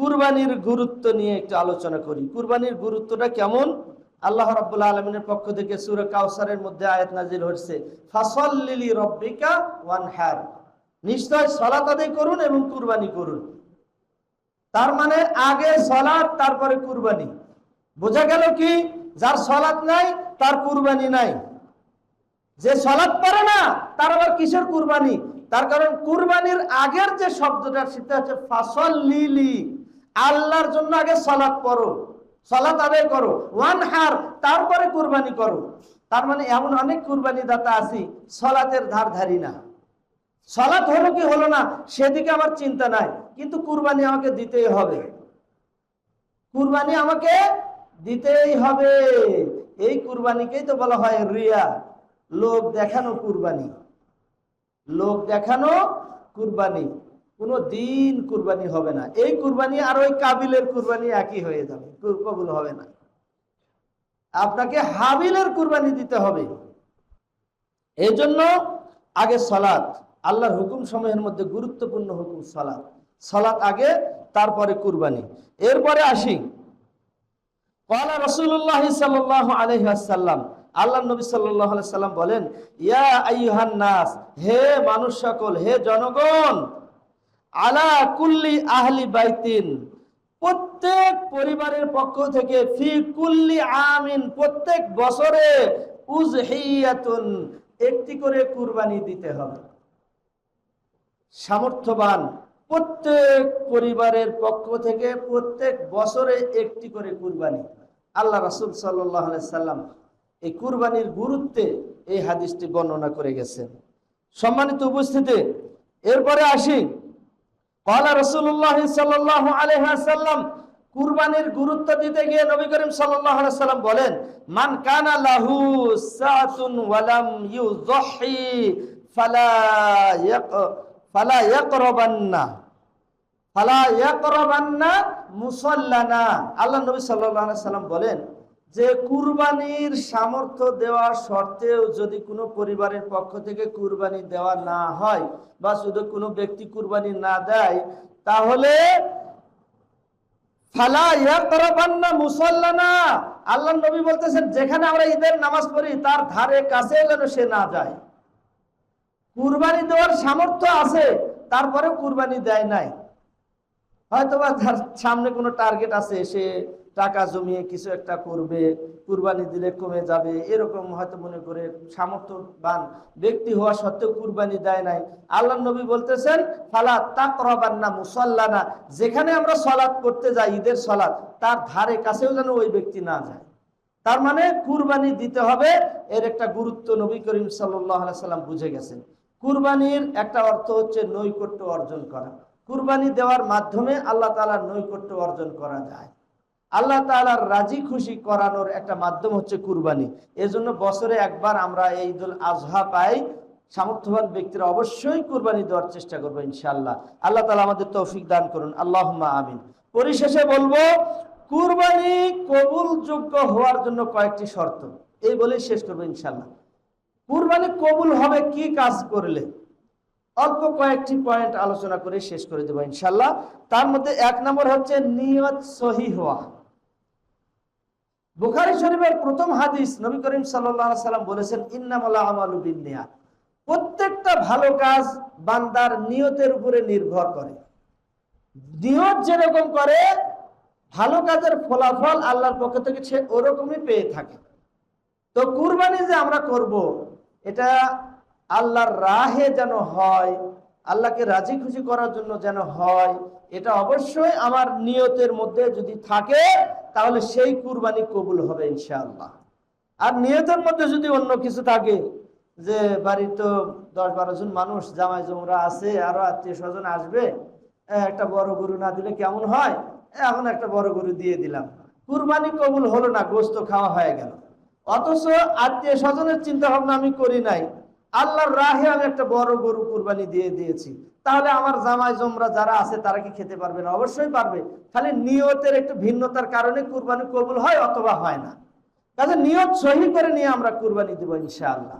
কুরবানির গুরুত্ব নিয়ে একটু আলোচনা করি। কুরবানির গুরুত্বটা কেমন? আল্লাহ রাব্বুল আলমিনের পক্ষ থেকে সুরে কাউসারের মধ্যে আয়াত নাজিল হচ্ছে ফাসল্লিলি রব্বিকা ওয়ানহার। নিশ্চয় সলাত আদায় করুন এবং কুরবানি করুন। তার মানে আগে সলাৎ তারপরে কুরবানি। বোঝা গেল কি? যার সলাৎ নাই, তার কুরবানি নাই। যে সলাৎ পারে না, তার আবার কিসের কুরবানি? তার কারণ কুরবানির আগের যে শব্দটা সেটা হচ্ছে ফাসল লিলি আল্লাহর জন্য আগে সলাৎ পড়ো। সলাৎ আদায় করো। ওয়ান হার, তারপরে কুরবানি করো। তার মানে এমন অনেক কুরবানি দাতা আছি, সলাতের ধার ধারি না। সলাৎ হলো কি হলো না, সেদিকে আমার চিন্তা নাই, কিন্তু কুরবানি আমাকে দিতেই হবে। কুরবানি আমাকে দিতেই হবে। এই কুরবানিকেই তো বলা হয় রিয়া, লোক দেখানো কুরবানি। লোক দেখানো কুরবানি। কোনো দিন কুরবানি হবে না। এই কুরবানি আর ওই কাবিলের কুরবানি একই হয়ে যাবে। কবুল হবে না। আপনাকে হাবিলের কুরবানি দিতে হবে। এই জন্য আগে সলাৎ আল্লাহর হুকুম সময়ের মধ্যে গুরুত্বপূর্ণ হুকুম সলাৎ সলাৎ আগে, তারপরে কুরবানি। এরপরে আসি। কলা রসুল্লাহ সাল্লাহ আল্লাহ নবী সাল্লাম বলেন, ইয়া আইহান নাস, হে মানুষ সকল, হে জনগণ আলা কুল্লি আহলি বাইতিন। প্রত্যেক পরিবারের পক্ষ থেকে ফি কুল্লি আমিন, প্রত্যেক বছরে উজহিয়াতুন, একটি করে কুরবানি দিতে হবে। সামর্থ্যবান প্রত্যেক পরিবারের পক্ষ থেকে প্রত্যেক বছরে একটি করে কুরবানি। আল্লাহ রাসুল সাল্লাম এই কুরবানির গুরুত্বে এই হাদিসটি বর্ণনা করে গেছেন। সম্মানিত উপস্থিতি, এরপরে আসি কলা রসুল্লাহ সাল্লাহ আলহাসাল্লাম কুরবানির গুরুত্ব দিতে গিয়ে নবী করিম সাল্লাম বলেন, মান কানা লাহু ফালা ইয়াক, ফালা ইয়াকরাবান্না আল্লাহ নবী সাল্লাম বলেন যে কুরবানির সামর্থ্য দেওয়া সত্ত্বেও যদি কোনো পরিবারের পক্ষ থেকে কুরবানি দেওয়া না হয় বা শুধু কোনো ব্যক্তি কুরবানি না দেয়, তাহলে ফালা ইয়াকরাবান্না মুসাল্লানা। আল্লাহ নবী বলতেছেন, যেখানে আমরা ঈদের নামাজ পড়ি, তার ধারে কাছে যেন সে না যায়। কুরবানি দেওয়ার সামর্থ্য আছে তারপরে কুরবানি দেয় নাই। হয়তোবা তার সামনে কোনো টার্গেট আছে, সে টাকা জমিয়ে কিছু একটা করবে, কুরবানি দিলে কমে যাবে, এরকম হয়তো মনে করে সামর্থ্যবান ব্যক্তি হওয়া সত্ত্বেও কুরবানি দেয় নাই। আল্লাহ নবী বলতেছেন, ফালা তাকরবান্না মুসাল্লানা যেখানে আমরা সলাৎ করতে যাই, ঈদের সলাৎ তার ধারে কাছেও যেন ওই ব্যক্তি না যায়। তার মানে কুরবানি দিতে হবে, এর একটা গুরুত্ব নবী করিম সাল্লাম বুঝে গেছেন। কুরবানির একটা অর্থ হচ্ছে নৈকট্য অর্জন করা। কুরবানি দেওয়ার মাধ্যমে আল্লাহ তালার নৈকট্য অর্জন করা যায়। আল্লাহ তালার রাজি খুশি করানোর একটা মাধ্যম হচ্ছে কুরবানি। এজন্য বছরে একবার আমরা এই ঈদুল আজহা পাই। সামর্থ্যবান ব্যক্তিরা অবশ্যই কুরবানি দেওয়ার চেষ্টা করব ইনশাআল্লাহ। আল্লাহ তালা আমাদের তৌফিক দান করুন। আল্লাহ আমিন। পরিশেষে বলব, কুরবানি কবুলযোগ্য হওয়ার জন্য কয়েকটি শর্ত। এই বলেই শেষ করব ইনশাআল্লাহ। কুরবানি কবুল হবে কি কাজ করলে? অল্প কয়েকটি পয়েন্ট আলোচনা করে শেষ করে দেবো ইনশাল্লাহ তার মধ্যে এক নম্বর হচ্ছে নিয়ত সহি হওয়া। বুখারি শরীফের প্রথম হাদিস নবী করিম সাল্লাম বলেছেন ইন্নামাল্লাহ আমালু বিনিয়া প্রত্যেকটা ভালো কাজ বান্দার নিয়তের উপরে নির্ভর করে। নিয়ত যেরকম করে, ভালো কাজের ফলাফল আল্লাহর পক্ষ থেকে সে ওরকমই পেয়ে থাকে। তো কুরবানি যে আমরা করব, এটা আল্লাহর রাহে যেন হয় আল্লাহকে রাজি খুশি করার জন্য যেন হয়, এটা অবশ্যই আমার নিয়তের মধ্যে যদি থাকে, তাহলে সেই কুরবানি কবুল হবে ইনশাআল্লাহ। আর নিয়তের মধ্যে যদি অন্য কিছু থাকে, যে বাড়ির তো দশ বারো জন মানুষ, জামাই জমরা আছে, আরও আত্মীয় স্বজন আসবে একটা বড় গরু না দিলে কেমন হয়? এখন একটা বড় গরু দিয়ে দিলাম। কুরবানি কবুল হলো না, গোস্ত খাওয়া হয়ে গেল। অথচ আত্মীয় স্বজনের চিন্তা ভাবনা আমি করি নাই। আল্লাহর রাহে আমি একটা বড় গরু কুরবানি দিয়ে দিয়েছি। তাহলে আমার জামাই জমরা যারা আছে, তারা কি খেতে পারবে না? অবশ্যই পারবে। খালি নিয়তের একটু ভিন্নতার কারণে কুরবানি কবুল হয় অথবা হয় না। কাজে নিয়ত সহি করে নিয়ে আমরা কুরবানি দেবো ইনশাআল্লাহ।